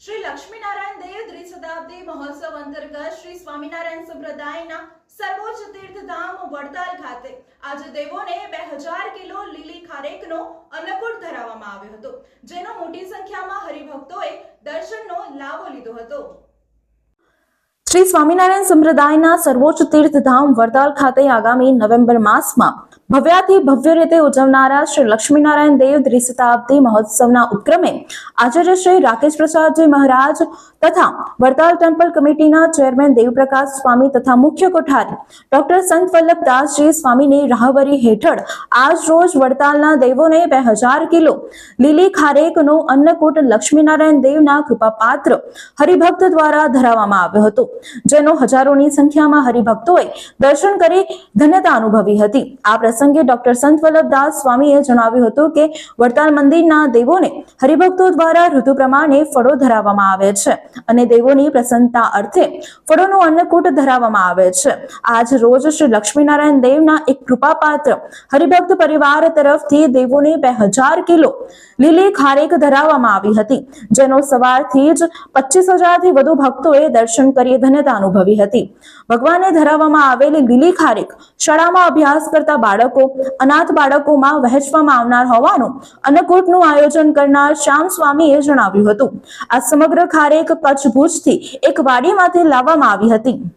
શ્રી લક્ષ્મીનારાયણ દેવ દ્વિશતાબ્દી મહોત્સવ અંતર્ગત શ્રી સ્વામિનારાયણ સંપ્રદાયના સર્વોચ્ચ તીર્થધામ વડતાલ ખાતે આજે દેવોને બે હજાર કિલો લીલી ખારેકનો અન્નકૂટ ધરાવવામાં આવ્યો હતો, જેનો મોટી સંખ્યામાં હરિભક્તોએ દર્શનનો લાભો લીધો હતો. શ્રી સ્વામિનારાયણ સંપ્રદાયના સર્વોચ્ચ તીર્થધામ વડતાલ ખાતે આગામી નવેમ્બર માસમાં ભવ્યાથી ભવ્ય રીતે ઉજવનારા શ્રી લક્ષ્મીનારાયણ દેવ ત્રિશતાબ્દી મહોત્સવના ઉપક્રમે આચાર્ય શ્રી રાકેશ પ્રસાદજી મહારાજ તથા વડતાલ ટેમ્પલ કમિટીના ચેરમેન દેવપ્રકાશ સ્વામી તથા મુખ્ય કોઠારી ડોક્ટર સંત વલ્લભદાસજી સ્વામીની રાહબરી હેઠળ આજ રોજ વડતાલના દેવોને બે હજાર કિલો લીલી ખારેકનો અન્નકૂટ લક્ષ્મીનારાયણ દેવના કૃપાપાત્ર હરિભક્ત દ્વારા ધરાવવામાં આવ્યો હતો, જેનો હજારોની સંખ્યામાં હરિભક્તોએ દર્શન કરી ધન્યતા અનુભવી હતી. આ પ્રસંગે ડોક્ટર સંત વલ્લભદાસ સ્વામીએ જણાવ્યું હતું કે વડતાલ મંદિરના દેવોને હરિભક્તો દ્વારા ઋતુ પ્રમાણે ફળો ધરાવવામાં આવે છે અને દેવોની પ્રસન્નતા અર્થે ફળોનું અન્નકૂટ ધરાવવામાં આવે છે. આજ રોજ શ્રી લક્ષ્મીનારાયણ દેવના એક કૃપાપાત્ર હરિભક્ત પરિવાર તરફથી દેવોને બે કિલો લીલી ખારેક ધરાવવામાં આવી હતી, જેનો સવારથી જ પચીસ હજારથી વધુ ભક્તોએ દર્શન કરી ધન્યતા અનુભવી હતી. ભગવાને ધરાવવામાં આવેલી લીલી ખારેક શાળામાં અભ્યાસ કરતા બાળકો, અનાથ બાળકોમાં વહેંચવામાં આવનાર હોવાનું અન્નકૂટનું આયોજન કરનાર શ્યામ સ્વામીએ જણાવ્યું હતું. આ સમગ્ર ખારેક કચ્છ ભુજથી એક વાડીમાંથી લાવવામાં આવી હતી.